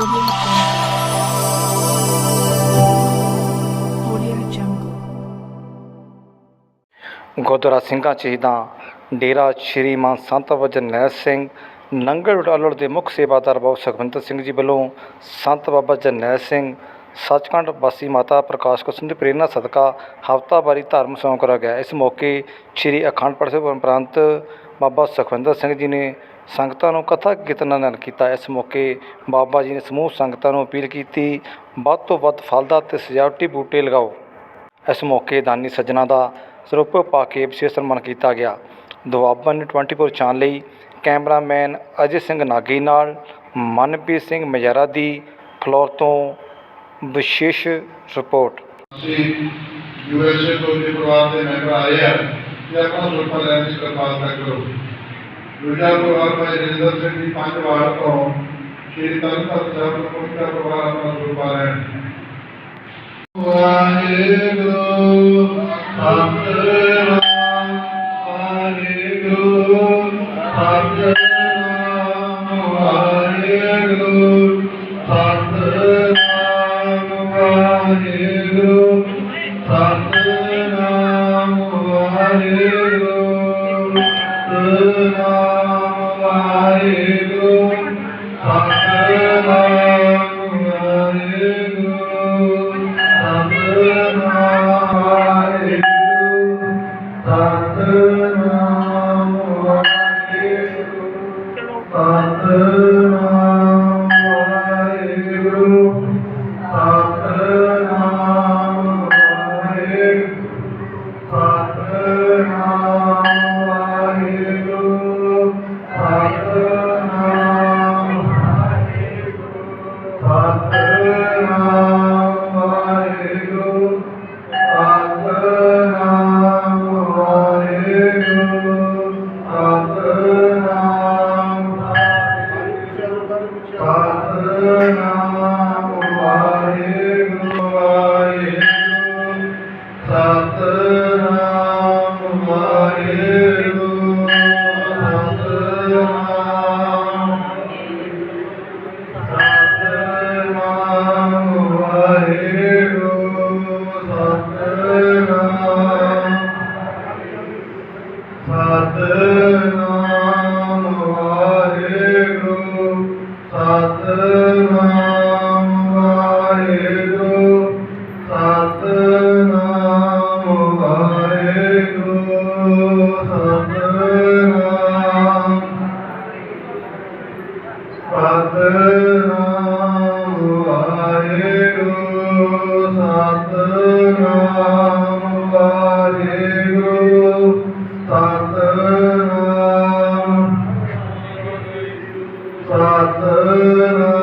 Audio Gurdwara ਸਿੰਘਾਂ ਸ਼ਹੀਦਾਂ, ਡੇਰਾ ਸ਼੍ਰੀ ਮਾਨ ਸੰਤ ਜਰਨੈਲ ਸਿੰਘ, ਨੰਗਲ ਉਡਾਲੜ ਦੇ ਮੁੱਖ ਸੇਵਾਦਾਰ ਬਾਬਾ ਸੁਖਵਿੰਦਰ ਸਿੰਘ ਜੀ ਵੱਲੋਂ ਸੰਤ ਬਾਬਾ ਜਰਨੈਲ ਸਿੰਘ, ਸੱਚਖੰਡ ਵਾਸੀ ਮਾਤਾ ਪ੍ਰਕਾਸ਼ ਕੁਸਮ ਦੀ ਪ੍ਰੇਰਨਾ ਸਦਕਾ ਹਫ਼ਤਾਵਾਰੀ ਧਰਮ ਸਮਾਗਮ ਕਰਾਇਆ ਗਿਆ। ਇਸ ਮੌਕੇ ਸ਼੍ਰੀ ਅਖੰਡ ਪਾਠ ਸਾਹਿਬ ਉਪਰੰਤ ਬਾਬਾ ਸੁਖਵਿੰਦਰ ਸਿੰਘ ਜੀ ਨੇ ਸੰਗਤਾਂ ਨੂੰ ਕਥਾ ਕੀਰਤਨ ਨਾਲ ਕੀਤਾ। ਇਸ ਮੌਕੇ ਬਾਬਾ ਜੀ ਨੇ ਸਮੂਹ ਸੰਗਤਾਂ ਨੂੰ ਅਪੀਲ ਕੀਤੀ, ਵੱਧ ਤੋਂ ਵੱਧ ਫਲਦਾਰ ਅਤੇ ਸਜਾਵਟੀ ਬੂਟੇ ਲਗਾਓ। ਇਸ ਮੌਕੇ ਦਾਨੀ ਸੱਜਣਾ ਦਾ ਸਰੂਪ ਪਾ ਕੇ ਵਿਸ਼ੇਸ਼ ਸਨਮਾਨ ਕੀਤਾ ਗਿਆ। ਦੁਆਬਾ ਨੇ 24 ਚਾਨ ਲਈ ਕੈਮਰਾਮੈਨ ਅਜੇ ਸਿੰਘ ਨਾਗੀ ਨਾਲ, ਮਨਪ੍ਰੀਤ ਸਿੰਘ ਮਜਾਰਾ ਦੀ ਫਲੋਰ ਤੋਂ ਵਿਸ਼ੇਸ਼ ਰਿਪੋਰਟ। ਯੂਐਸਏ ਤੋਂ ਪਰਿਵਾਰ ਦੇ ਮੈਂਬਰ ਆਏ ਆ ਕਿ ਆਪਣਾ ਸੁਰਪਾ ਲੈਣ ਦੀ ਕਰੋ। ਦੂਜਾ ਪ੍ਰਭਾਵ ਭਾਈ ਰਿੰਦਰ ਸਿੰਘ ਜੀ ਪੰਜ ਵਾਰ ਤੋਂ ਸ਼੍ਰੀ ਤਨਤਨ ਸਾਹਿਬ ਕੋਲ ਦਾ ਪ੍ਰਭਾਵ ਮਨਸੂਬਾ ਹੈ ਵਾਹਿਗੁਰੂ ਸਤਿ ਵਾਹਿਗੁਰੂ ਸਤਿ ਸਤਿਨਾਮ Amém. Amen.